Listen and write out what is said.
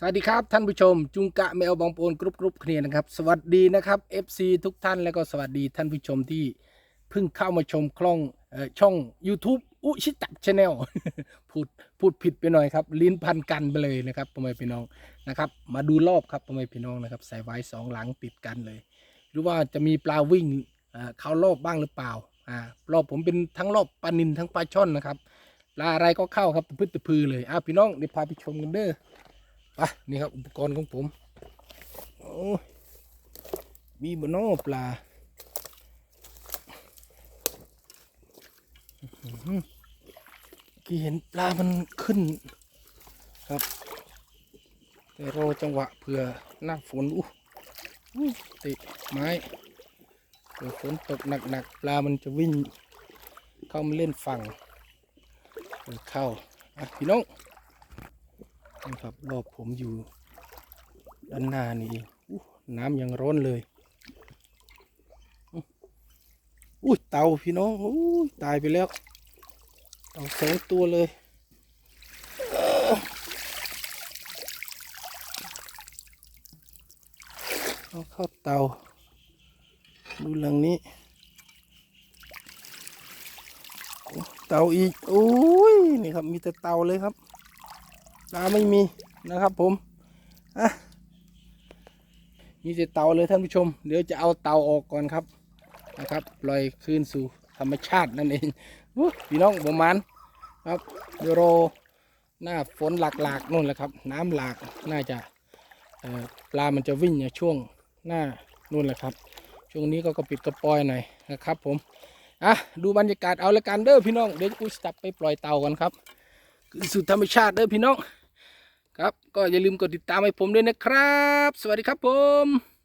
สวัสดีครับท่านผู้ชม จุงกะแมวบองโปนกรุบกรุบเคลียนะครับ สวัสดีนะครับ FC ทุกท่านแล้วก็สวัสดีท่านผู้ชมที่เพิ่งเข้ามาชมคล่องออช่อง YouTube อุชิตับชาแนลพูดพูดผิดไปหน่อยครับ ลิ้นพันกันไปเลยนะครับพ่อแม่พี่น้องนะครับ มาดูรอบครับพ่อแม่พี่น้องนะครับใส่ไว้สองหลังติดกันเลย หรือว่าจะมีปลาวิ่งเข้ารอบบ้างหรือเปล่าอ่ารอบผมเป็นทั้งรอบปลานินทั้งปลาช่อนนะครับปลาอะไรก็เข้าครับตะพืดตะพือเลยอะพี่น้องเดี๋ยวพาไปชมกันเด้อ ปนี่ครับอุปกรณ์ของผมโอ้มีบนอปลาอื้อเมื่อกี่เห็นปลามันขึ้นครับแต่รอจังหวะเผื่อหน้าฝนอู้ติไม้เผื่อฝนตกหนักๆปลามันจะวิ่ง เข้ามาเล่นฝั่งเออเข้าอะพี่น้อง นี่ครับ รอบผมอยู่ด้านหน้านี่น้ำยังร้อนเลยอุ้ยเต่าพี่น้องอุ้ยตายไปแล้วเต่าสองตัวเลยเอาเข้าเต่าดูหลังนี้ เต่าอีกโอ้ยนี่ครับมีแต่เต่าเลยครับ ปลาไม่มีนะครับผมอะมีแต่เตาเลยท่านผู้ชม เดี๋ยวจะเอาเตาออกก่อนครับนะครับปล่อยคืนสู่ธรรมชาตินั่นเองพี่น้องประมาณครับเดี๋ยวรอหน้าฝนหลากๆนู่นแหละครับ น้ำหลากน่าจะปลามันจะวิ่งในช่วงหน้านู่นแหละครับ ช่วงนี้ก็กระปิดกระปอยหน่อยนะครับ ผมอะดูบรรยากาศเอาละกันเด้อพี่น้องเดี๋ยวกูจะไปปล่อยเตากันครับคืนสู่ธรรมชาติเด้อพี่น้อง ครับ ก็อย่าลืมกดติดตามให้ผมด้วยนะครับ สวัสดีครับผม